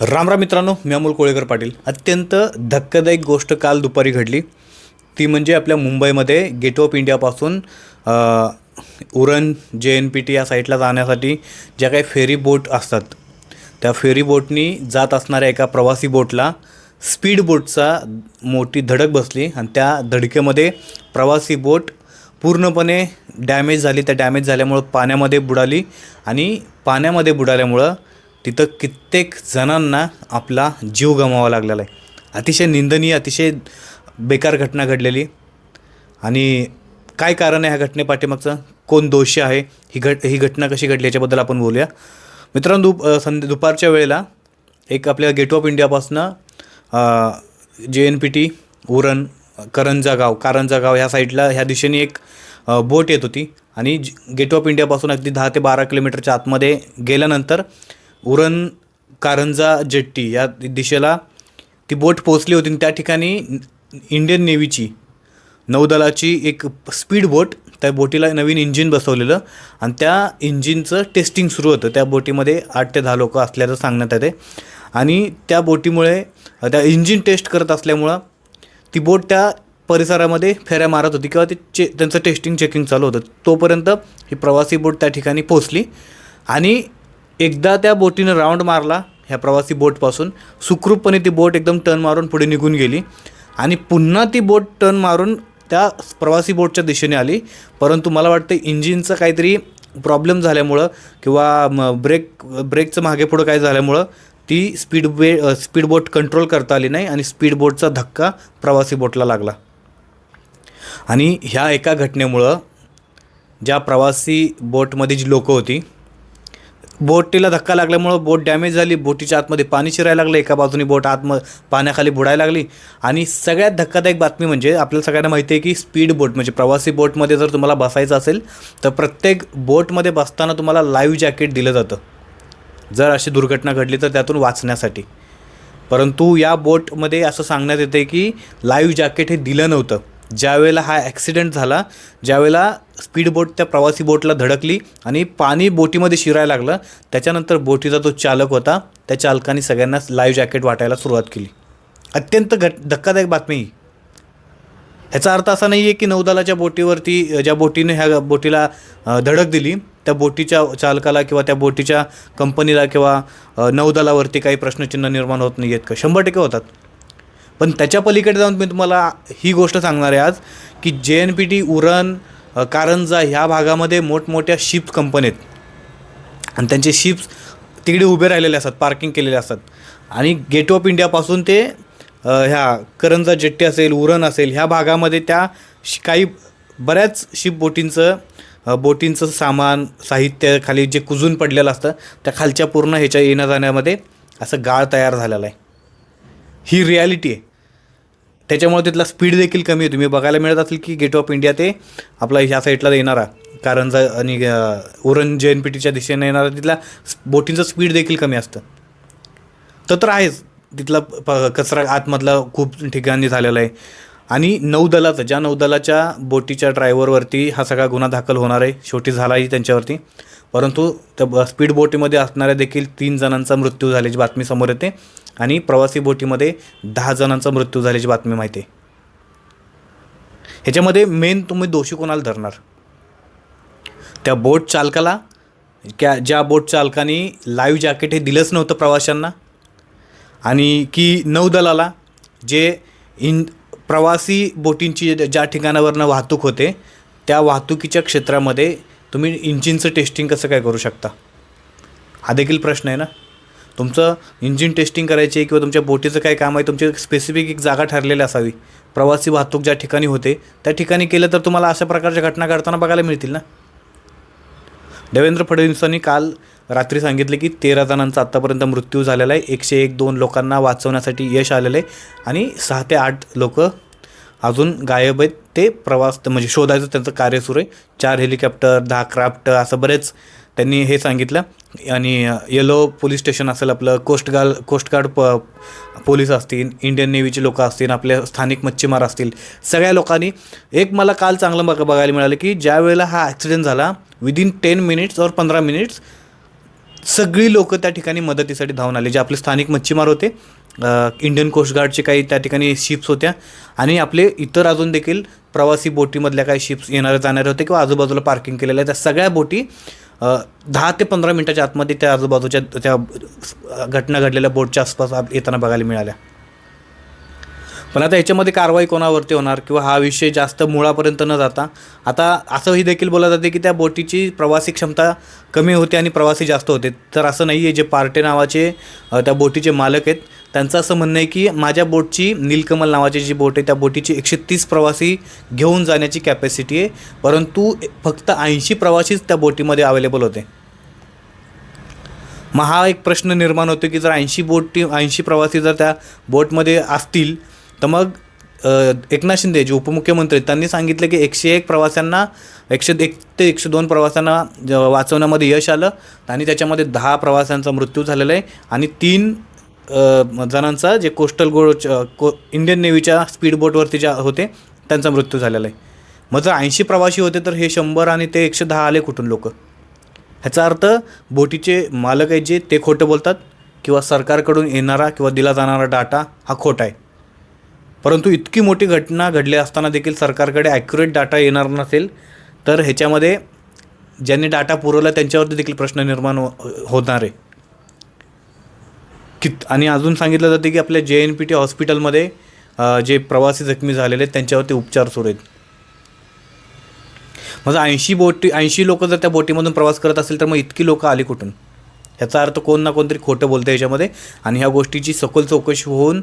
रामराम मित्रांनो मी अमोल कोळेकर पाटील. अत्यंत धक्कादायक गोष्ट काल दुपारी घडली. ती म्हणजे आपल्या मुंबईमध्ये गेट ऑफ इंडियापासून उरण जे एन पी टी या साईटला जाण्यासाठी ज्या काही फेरी बोट असतात त्या फेरी बोटनी जात असणाऱ्या एका प्रवासी बोटला स्पीड बोटचा मोठी धडक बसली आणि त्या धडकेमध्ये प्रवासी बोट पूर्णपणे डॅमेज झाली. त्या डॅमेज झाल्यामुळं पाण्यामध्ये बुडाली आणि पाण्यामध्ये बुडाल्यामुळं तिथं कित्येक जणांना आपला जीव गमावा लागलेला आहे. अतिशय निंदनीय अतिशय बेकार घटना घडलेली. आणि काय कारण आहे ह्या घटनेपाठीमागचं? कोण दोषी आहे? ही घट ही घटना कशी घडली याच्याबद्दल आपण बोलूया. मित्रांनो दुप संध्या दुपारच्या वेळेला एक आपल्या gate of इंडियापासनं J N P T Uran Karanja गाव कारंजा गाव ह्या साईडला ह्या दिशेने एक बोट येत होती. आणि गेट ऑफ इंडियापासून अगदी दहा ते बारा किलोमीटरच्या आतमध्ये गेल्यानंतर उरण कारंजा जेट्टी या दिशेला ती बोट पोचली होती आणि त्या ठिकाणी इंडियन नेव्हीची नौदलाची एक स्पीड बोट त्या बोटीला नवीन इंजिन बसवलेलं आणि त्या इंजिनचं टेस्टिंग सुरू होतं. त्या बोटीमध्ये आठ ते दहा लोकं असल्याचं सांगण्यात येते. आणि त्या बोटीमुळे त्या इंजिन टेस्ट करत असल्यामुळं ती बोट त्या परिसरामध्ये फेऱ्या मारत होती किंवा ते चे त्यांचं टेस्टिंग चेकिंग चालू होतं. तोपर्यंत ही प्रवासी बोट त्या ठिकाणी पोचली आणि एकदा त्या बोटीनं राऊंड मारला ह्या प्रवासी बोटपासून. सुखरूपपणे ती बोट एकदम टर्न मारून पुढे निघून गेली. आणि पुन्हा ती बोट टर्न मारून त्या प्रवासी बोटच्या दिशेने आली. परंतु मला वाटतं इंजिनचं काहीतरी प्रॉब्लेम झाल्यामुळं किंवा ब्रेक ब्रेकचं मागे पुढं काय झाल्यामुळं ती स्पीड बे स्पीड बोट कंट्रोल करता आली नाही आणि स्पीड बोटचा धक्का प्रवासी बोटला लागला. आणि ह्या एका घटनेमुळं ज्या प्रवासी बोटमध्ये जी लोकं होती बोटीला धक्का लागल्यामुळं बोट डॅमेज झाली. बोटीच्या आतमध्ये पाणी शिरायला लागलं. एका बाजूने बोट आतम पाण्याखाली बुडायला लागली. आणि सगळ्यात धक्कादायक बातमी म्हणजे आपल्याला सगळ्यांना माहिती आहे की स्पीड बोट म्हणजे प्रवासी बोटमध्ये जर तुम्हाला बसायचं असेल तर प्रत्येक बोटमध्ये बसताना तुम्हाला लाईव्ह जॅकेट दिलं जातं. जर अशी दुर्घटना घडली तर त्यातून वाचण्यासाठी. परंतु या बोटमध्ये असं सांगण्यात येते की लाईव्ह जॅकेट हे दिलं नव्हतं. ज्यावेळेला हा ॲक्सिडेंट झाला ज्यावेळेला स्पीड बोट त्या प्रवासी बोटला धडकली आणि पाणी बोटीमध्ये शिरायला लागलं त्याच्यानंतर बोटीचा जो चालक होता. त्या चालकाने सगळ्यांना लाईव्ह जॅकेट वाटायला सुरुवात केली. अत्यंत घट धक्कादायक बातमी ह्याचा अर्थ असा नाही आहे की नौदलाच्या बोटीवरती ज्या बोटीने ह्या बोटीला धडक दिली त्या बोटीच्या चालकाला किंवा त्या बोटीच्या कंपनीला किंवा नौदलावरती काही प्रश्नचिन्ह निर्माण होत नाही आहेत का? शंभर टक्के होतात. पण त्याच्या पलीकडे जाऊन मी तुम्हाला ही गोष्ट सांगणार आहे आज की J N P T Uran Karanja ह्या भागामध्ये मोठमोठ्या शिप कंपन्या आहेत. आणि त्यांचे शिप्स तिकडे उभे राहिलेले असतात पार्किंग केलेले असतात. आणि गेट ऑफ इंडियापासून ते ह्या करंजा जेट्टी असेल उरण असेल ह्या भागामध्ये त्या शि- काही बऱ्याच शिप बोटींचं बोटींचं सामान साहित्य खाली जे कुजून पडलेलं असतं त्या खालच्या पूर्ण ह्याच्या येण्या जाण्यामध्ये असं गाळ तयार झालेला आहे. ही रियालिटी आहे. त्याच्यामुळे तिथला स्पीड देखील कमी आहे. तुम्ही बघायला मिळत असेल की गेट ऑफ इंडिया ते आपला ह्या साईडला येणारा कारंजा आणि उरण जे एन पी टीच्या दिशेने येणारा तिथला बोटींचं स्पीड देखील कमी असतं. तर तर आहेच. तिथला प- कचरा आतमधला खूप ठिकाणी झालेला आहे. आणि नौदलाचं ज्या नौदलाच्या बोटीच्या ड्रायव्हरवरती हा सगळा गुन्हा दाखल होणार आहे. शेवटी झालाही त्यांच्यावरती. परंतु त्या स्पीड बोटीमध्ये असणाऱ्या देखील तीन जणांचा मृत्यू झाल्याची बातमी समोर येते. आणि प्रवासी बोटीमध्ये दहा जणांचा मृत्यू झाल्याची बातमी माहिती आहे. ह्याच्यामध्ये मेन तुम्ही दोषी कोणाला धरणार? त्या बोट चालकाला क्या ज्या बोट चालकाने लाईव्ह जॅकेट हे दिलंच नव्हतं प्रवाशांना आणि की नौदलाला जे इन प्रवासी बोटींची ज्या ठिकाणावरनं वाहतूक होते त्या वाहतुकीच्या क्षेत्रामध्ये तुम्ही इंजिनचं टेस्टिंग कसं काय करू शकता? हा देखील प्रश्न आहे ना? तुमचं इंजिन टेस्टिंग करायची किंवा तुमच्या बोटीचं काय काम आहे तुमची स्पेसिफिक एक जागा ठरलेली असावी. प्रवासी वाहतूक ज्या ठिकाणी होते त्या ठिकाणी केलं तर तुम्हाला अशा प्रकारच्या घटना घडताना बघायला मिळतील ना? देवेंद्र फडणवीसांनी काल रात्री सांगितले की तेरा जणांचा आत्तापर्यंत मृत्यू झालेला आहे. एकशे एक दोन लोकांना वाचवण्यासाठी यश आलेलं आहे आणि सहा ते आठ लोक अजून गायब आहेत. ते प्रवास म्हणजे शोधायचं त्यांचं कार्य सुरू आहे. चार हेलिकॉप्टर दहा क्राफ्ट असं बरेच त्यांनी हे सांगितलं. आणि येलो पोलीस स्टेशन असेल आपलं कोस्टगार्ड कोस्टगार्ड प पोलीस असतील इंडियन नेव्हीचे लोक असतील आपल्या स्थानिक मच्छीमार असतील सगळ्या लोकांनी एक मला काल चांगलं बघ बघायला मिळालं की ज्या वेळेला हा ॲक्सिडेंट झाला विदिन टेन मिनिट्स और पंधरा मिनिट्स सगळी लोक त्या ठिकाणी मदतीसाठी धावून आले. जे आपले स्थानिक मच्छीमार होते इंडियन कोस्टगार्डचे काही त्या ठिकाणी शिप्स होत्या. आणि आपले इतर अजून देखील प्रवासी बोटीमधल्या काही शिप्स येणारे जाणारे होते किंवा आजूबाजूला पार्किंग केलेल्या त्या सगळ्या बोटी दहा ते पंधरा मिनटाच्या आतमध्ये त्या आजूबाजूच्या त्या घटना घडलेल्या बोटच्या आसपास आप- येताना बघायला मिळाल्या. पण आता याच्यामध्ये कारवाई कोणावरती होणार किंवा हा विषय जास्त मुळापर्यंत न जाता आता असंही देखील बोललं जाते की त्या बोटीची प्रवासी क्षमता कमी होते आणि प्रवासी जास्त होते. तर असं नाही आहे जे पार्टे नावाचे त्या बोटीचे मालक आहेत त्यांचं असं म्हणणं आहे की माझ्या बोटची नीलकमल नावाची जी बोट आहे त्या बोटीची एकशे तीस प्रवासी घेऊन जाण्याची कॅपॅसिटी आहे. परंतु फक्त ऐंशी प्रवासीच त्या बोटीमध्ये अवेलेबल होते. मग हा एक प्रश्न निर्माण होतो की जर ऐंशी बोटी ऐंशी प्रवासी जर त्या बोटमध्ये असतील तर मग एकनाथ शिंदे जे उपमुख्यमंत्री त्यांनी सांगितलं की एकशे एक प्रवाशांना एकशे एक ते एकशे दोन प्रवाशांना वाचवण्यामध्ये यश आलं आणि त्याच्यामध्ये दहा प्रवाशांचा मृत्यू झालेला आहे आणि तीन जणांचा जे कोस्टल गो को इंडियन नेव्हीच्या स्पीड बोटवरती ज्या होते त्यांचा मृत्यू झालेला आहे. मग जर ऐंशी प्रवासी होते तर हे शंभर आणि ते एकशे दहा आले कुठून लोक? ह्याचा अर्थ बोटीचे मालक आहेत जे ते खोटं बोलतात किंवा सरकारकडून येणारा किंवा दिला जाणारा डाटा हा खोटा आहे. परंतु इतकी मोठी घटना घडली असताना देखील सरकारकडे ॲक्युरेट डाटा येणार नसेल तर ह्याच्यामध्ये ज्यांनी डाटा पुरवला त्यांच्यावरती देखील प्रश्न निर्माण हो होणार आहे. कित आणि अजून सांगितलं जाते की आपल्या जे एन पी टी हॉस्पिटलमध्ये जे प्रवासी जखमी झालेले आहेत त्यांच्यावरती उपचार सुरू आहेत. मग ऐंशी बोटी ऐंशी लोक जर त्या बोटीमधून प्रवास करत असेल तर मग इतकी लोकं आली कुठून? ह्याचा अर्थ कोण ना कोणतरी खोटं बोलतं याच्यामध्ये. आणि ह्या गोष्टीची सखोल चौकशी होऊन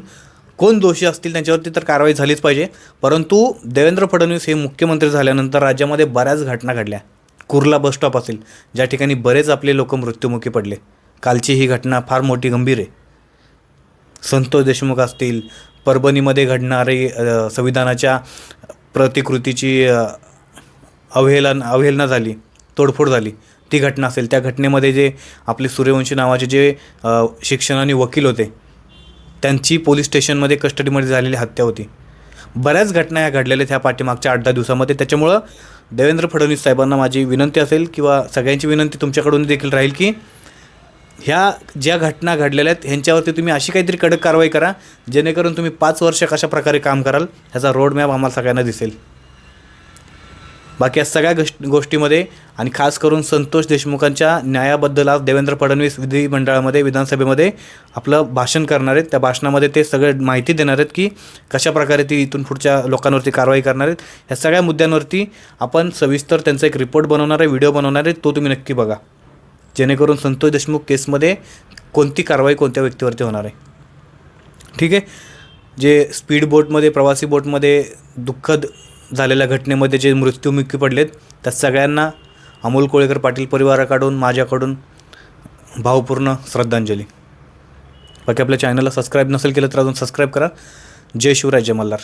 कोण दोषी असतील त्यांच्यावरती तर कारवाई झालीच पाहिजे. परंतु देवेंद्र फडणवीस हे मुख्यमंत्री झाल्यानंतर राज्यामध्ये बऱ्याच घटना घडल्या. कुर्ला बस स्टॉप असेल ज्या ठिकाणी बरेच आपले लोक मृत्युमुखी पडले. कालची ही घटना फार मोठी गंभीर आहे. संतोष देशमुख असतील परभणीमध्ये घडणारी संविधानाच्या प्रतिकृतीची अवहेलन अवहेलना झाली तोडफोड झाली ती घटना असेल. त्या घटनेमध्ये जे आपले सूर्यवंशी नावाचे जे शिक्षणाने शिक्षण आणि वकील होते त्यांची पोलीस स्टेशनमध्ये कस्टडीमध्ये झालेली हत्या होती. बऱ्याच घटना ह्या घडलेल्या आहेत पाठीमागच्या आठ दहा दिवसामध्ये. त्याच्यामुळं देवेंद्र फडणवीस साहेबांना माझी विनंती असेल किंवा सगळ्यांची विनंती तुमच्याकडून देखील राहील की ह्या ज्या घटना घडलेल्या आहेत ह्यांच्यावरती तुम्ही अशी काहीतरी कडक कारवाई करा जेणेकरून तुम्ही पाच वर्ष कशा प्रकारे काम कराल ह्याचा रोडमॅप आम्हाला सगळ्यांना दिसेल. बाकी या सगळ्या गोष्ट गोष्टीमध्ये आणि खास करून संतोष देशमुखांच्या न्यायाबद्दल आज देवेंद्र फडणवीस विधिमंडळामध्ये विधानसभेमध्ये आपलं भाषण करणार आहेत. त्या भाषणामध्ये ते सगळे माहिती देणार आहेत की कशा प्रकारे ती इथून पुढच्या लोकांवरती कारवाई करणार आहेत. ह्या सगळ्या मुद्द्यांवरती आपण सविस्तर त्यांचा एक रिपोर्ट बनवणार आहे व्हिडिओ बनवणार आहे तो तुम्ही नक्की बघा. जेणेकरून संतोष देशमुख केसमध्ये कोणती कारवाई कोणत्या व्यक्तीवरती होणार आहे? ठीक आहे? जे स्पीड बोटमध्ये प्रवासी बोटमध्ये दुःखद झालेल्या घटनेमध्ये जे मृत्युमुखी पडलेत त्या सगळ्यांना अमोल कोळेकर पाटील परिवाराकडून माझ्याकडून भावपूर्ण श्रद्धांजली. बाकी आपल्या चॅनलला सबस्क्राईब नसेल केलं तर अजून सबस्क्राईब करा. जय शिवराय जय मल्हार.